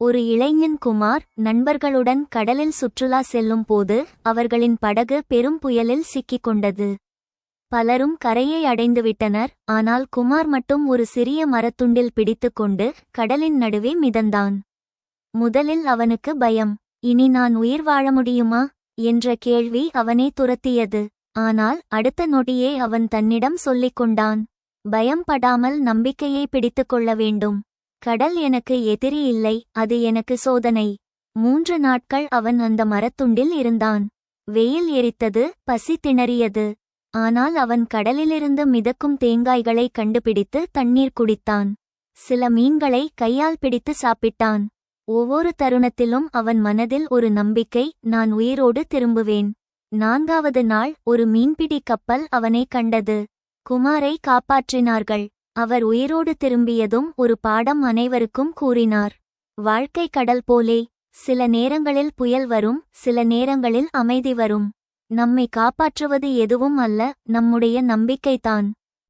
ஒரு இளைஞன் குமார் நண்பர்களுடன் கடலில் சுற்றுலா செல்லும் போது அவர்களின் படகு பெரும் புயலில் சிக்கிக் கொண்டது. பலரும் கரையை அடைந்துவிட்டனர் ஆனால் குமார் மட்டும் ஒரு சிறிய மரத்துண்டில் பிடித்துக்கொண்டு கடலின் நடுவே மிதந்தான். முதலில் அவனுக்கு பயம் இனி நான் உயிர் வாழ முடியுமா? என்ற கேள்வி அவனை துரத்தியது. ஆனால் அடுத்த நொடியே அவன் தன்னிடம் சொல்லிக் கொண்டான் பயம் படாமல் நம்பிக்கையை பிடித்துக்கொள்ள வேண்டும். கடல் எனக்கு எதிரி இல்லை அது எனக்கு சோதனை. மூன்று நாட்கள் அவன் அந்த மரத்துண்டில் இருந்தான். வெயில் எரித்தது பசி திணறியது. ஆனால் அவன் கடலிலிருந்து மிதக்கும் தேங்காய்களை கண்டுபிடித்து தண்ணீர் குடித்தான். சில மீன்களை கையால் பிடித்து சாப்பிட்டான். ஒவ்வொரு தருணத்திலும் அவன் மனதில் ஒரு நம்பிக்கை நான் உயிரோடு திரும்புவேன். நான்காவது நாள் ஒரு மீன்பிடி கப்பல் அவனை கண்டது. குமாரை காப்பாற்றினார்கள். அவர் உயிரோடு திரும்பியதும் ஒரு பாடம் அனைவருக்கும் கூறினார். வாழ்க்கை கடல் போலே சில நேரங்களில் புயல் வரும் சில நேரங்களில் அமைதி வரும். நம்மை காப்பாற்றுவது எதுவும் அல்ல நம்முடைய நம்பிக்கைதான்.